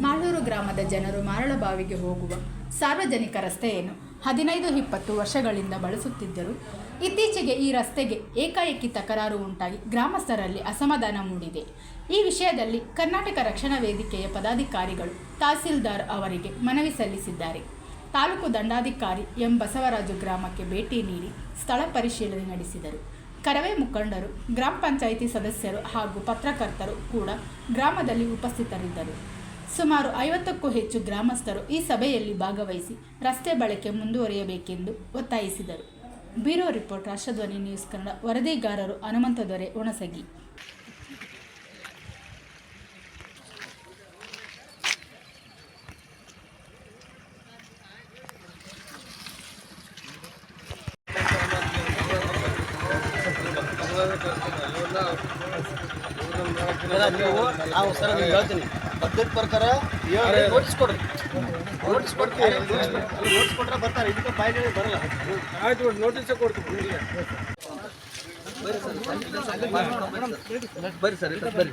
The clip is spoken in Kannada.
ಮಾಳೂರು ಗ್ರಾಮದ ಜನರು ಮಾರಳಬಾವಿಗೆ ಹೋಗುವ ಸಾರ್ವಜನಿಕ ರಸ್ತೆಯನ್ನು ಹದಿನೈದು ಇಪ್ಪತ್ತು ವರ್ಷಗಳಿಂದ ಬಳಸುತ್ತಿದ್ದರು. ಇತ್ತೀಚೆಗೆ ಈ ರಸ್ತೆಗೆ ಏಕಾಏಕಿ ತಕರಾರು ಉಂಟಾಗಿ ಗ್ರಾಮಸ್ಥರಲ್ಲಿ ಅಸಮಾಧಾನ ಮೂಡಿದೆ. ಈ ವಿಷಯದಲ್ಲಿ ಕರ್ನಾಟಕ ರಕ್ಷಣಾ ವೇದಿಕೆಯ ಪದಾಧಿಕಾರಿಗಳು ತಹಸೀಲ್ದಾರ್ ಅವರಿಗೆ ಮನವಿ ಸಲ್ಲಿಸಿದ್ದಾರೆ. ತಾಲೂಕು ದಂಡಾಧಿಕಾರಿ ಎಂ ಬಸವರಾಜು ಗ್ರಾಮಕ್ಕೆ ಭೇಟಿ ನೀಡಿ ಸ್ಥಳ ಪರಿಶೀಲನೆ ನಡೆಸಿದರು. ಕರವೇ ಮುಖಂಡರು, ಗ್ರಾಮ ಪಂಚಾಯಿತಿ ಸದಸ್ಯರು ಹಾಗೂ ಪತ್ರಕರ್ತರು ಕೂಡ ಗ್ರಾಮದಲ್ಲಿ ಉಪಸ್ಥಿತರಿದ್ದರು. ಸುಮಾರು ಐವತ್ತಕ್ಕೂ ಹೆಚ್ಚು ಗ್ರಾಮಸ್ಥರು ಈ ಸಭೆಯಲ್ಲಿ ಭಾಗವಹಿಸಿ ರಸ್ತೆ ಬಳಕೆ ಮುಂದುವರಿಯಬೇಕೆಂದು ಒತ್ತಾಯಿಸಿದರು. Bureau report, Rashtradhwani news Kannada, ವರದಿಗಾರರು Hanumantha ದೊರೆ ಹುಣಸಗಿ ನೀವು ನಾವು ಸರ್ ನಿಮ್ಗೆ ಹೇಳ್ತೀನಿ ಪದ್ಧತಿ ಪ್ರಕಾರ ನೋಟಿಸ್ ಕೊಡ್ರಿ ನೋಟಿಸ್ ಕೊಡ್ತೀವಿ ನೋಟಿಸ್ ಕೊಟ್ರೆ ಬರ್ತಾರೆ ಇದಕ್ಕೆ ಬಾಯಿಗೆ ಬರಲ್ಲ ಆಯ್ತು ನೋಟಿಸ್ ಕೊಡ್ತೀವಿ ಬರ್ರಿ ಸರ್ ಇಲ್ಲ ಬರ್ರಿ